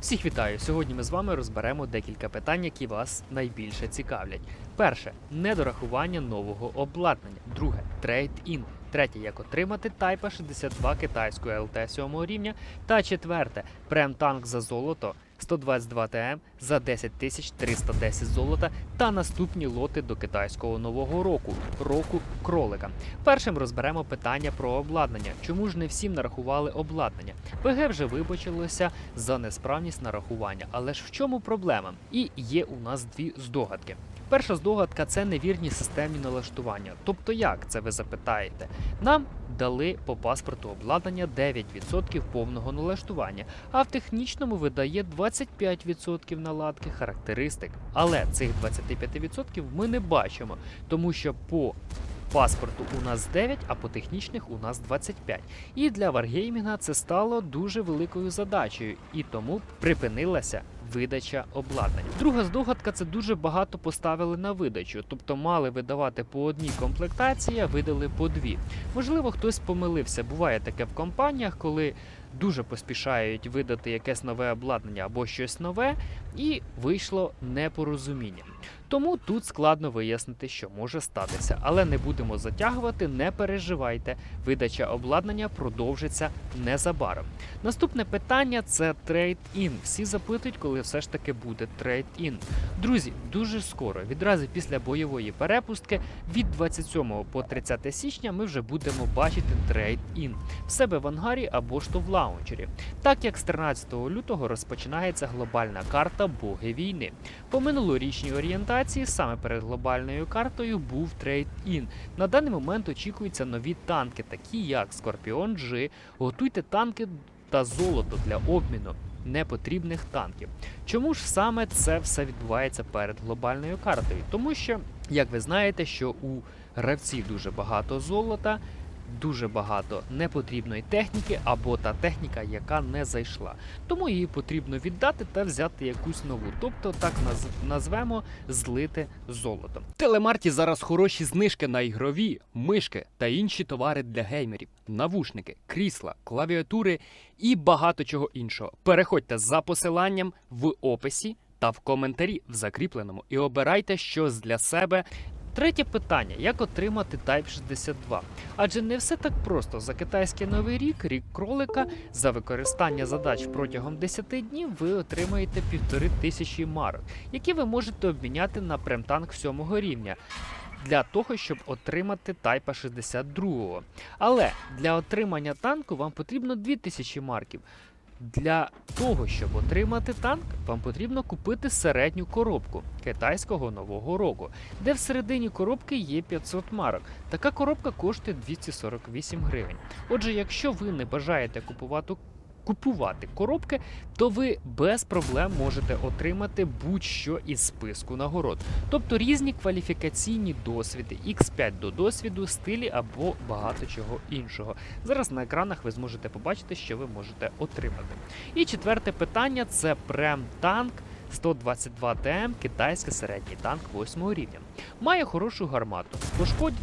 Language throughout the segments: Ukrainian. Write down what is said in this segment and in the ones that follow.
Всіх вітаю! Сьогодні ми з вами розберемо декілька питань, які вас найбільше цікавлять. Перше недорахування нового обладнання. Друге трейд-ін. Третє як отримати Type 62 китайської ЛТ 7 рівня. Та четверте прем-танк за золото 122 ТМ за 10 тисяч 310 золота та наступні лоти до китайського нового року року кролика. Першим розберемо питання про обладнання. Чому ж не всім нарахували обладнання? ПГ вже вибачилося за несправність нарахування. Але ж в чому проблема? І є у нас дві здогадки. Перша здогадка це невірні системні налаштування. Тобто, як це ви запитаєте? Нам дали по паспорту обладнання 9% повного налаштування, а в технічному видає 25% наладки характеристик. Але цих 25% ми не бачимо, тому що по паспорту у нас 9, а по технічних у нас 25. І для варгеймінга це стало дуже великою задачею, і тому припинилася видача обладнання. Друга здогадка це дуже багато поставили на видачу, тобто мали видавати по одній комплектації, а видали по дві. Можливо, хтось помилився. Буває таке в компаніях, коли дуже поспішають видати якесь нове обладнання або щось нове, і вийшло непорозуміння. Тому тут складно вияснити, що може статися, але не будемо затягувати, не переживайте. Видача обладнання продовжиться незабаром. Наступне питання це трейд-ін. Всі запитують, коли все ж таки буде трейд-ін. Друзі, дуже скоро, відразу після бойової перепустки, від 27 по 30 січня ми вже будемо бачити трейд-ін в себе в ангарі або ж то в лаунчері. Так як з 13 лютого розпочинається глобальна карта Боги війни. По минулорічній орієнтації саме перед глобальною картою був трейд-ін. На даний момент очікуються нові танки, такі як Скорпіон G. Готуйте танки та золото для обміну непотрібних танків. Чому ж саме це все відбувається перед глобальною картою? Тому що, як ви знаєте, що у гравців дуже багато золота. Дуже багато непотрібної техніки або та техніка, яка не зайшла. Тому її потрібно віддати та взяти якусь нову. Тобто так наз- назвемо злите золото. В Телемарті зараз хороші знижки на ігрові, мишки та інші товари для геймерів, навушники, крісла, клавіатури і багато чого іншого. Переходьте за посиланням в описі та в коментарі в закріпленому і обирайте щось для себе. Третє питання: як отримати Type 62? Адже не все так просто. За китайський новий рік, рік кролика, за використання задач протягом 10 днів ви отримаєте півтори тисячі марок, які ви можете обміняти на премтанк 7 рівня. Для того, щоб отримати Тайпа 62. Але для отримання танку вам потрібно 2000 марків. Для того, щоб отримати танк, вам потрібно купити середню коробку китайського нового року, де всередині коробки є 500 марок. Така коробка коштує 248 гривень. Отже, якщо ви не бажаєте купувати купувати коробки, то ви без проблем можете отримати будь-що із списку нагород, тобто різні кваліфікаційні досвіди, X5 до досвіду, стилі або багато чого іншого. Зараз на екранах ви зможете побачити, що ви можете отримати. І четверте питання це прем-танк. 122 ТМ китайський середній танк 8 рівня. Має хорошу гармату. По шкоді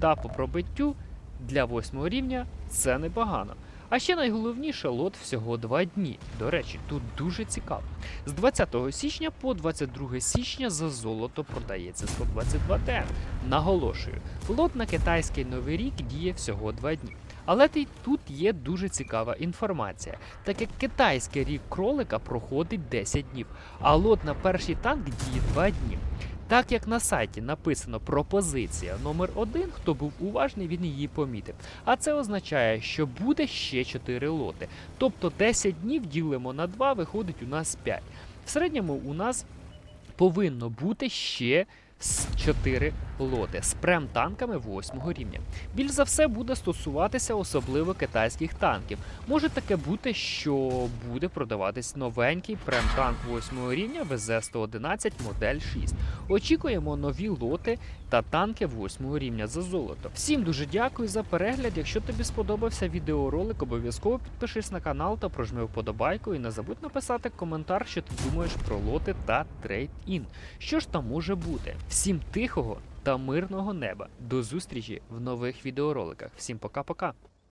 та по пробиттю для 8 рівня це непогано. А ще найголовніше лот всього 2 дні. До речі, тут дуже цікаво. З 20 січня по 22 січня за золото продається 122 ТМ. Наголошую, лот на китайський новий рік діє всього 2 дні. Але тут є дуже цікава інформація, так як китайський рік кролика проходить 10 днів, а лот на перший танк діє 2 дні. Так як на сайті написано пропозиція номер 1 хто був уважний, він її помітив. А це означає, що буде ще 4 лоти. Тобто 10 днів ділимо на 2, виходить у нас 5. В середньому у нас повинно бути ще 4 лоти з прем-танками 8 рівня. Більш за все буде стосуватися особливо китайських танків. Може таке бути, що буде продаватись новенький прем-танк 8 рівня ВЗ-111 модель 6. Очікуємо нові лоти та танки 8 рівня за золото. Всім дуже дякую за перегляд. Якщо тобі сподобався відеоролик, обов'язково підпишись на канал та прожми вподобайку і не забудь написати коментар, що ти думаєш про лоти та трейд-ін. Що ж там може бути? Всім тихого та мирного неба. До зустрічі в нових відеороликах. Всім пока-пока.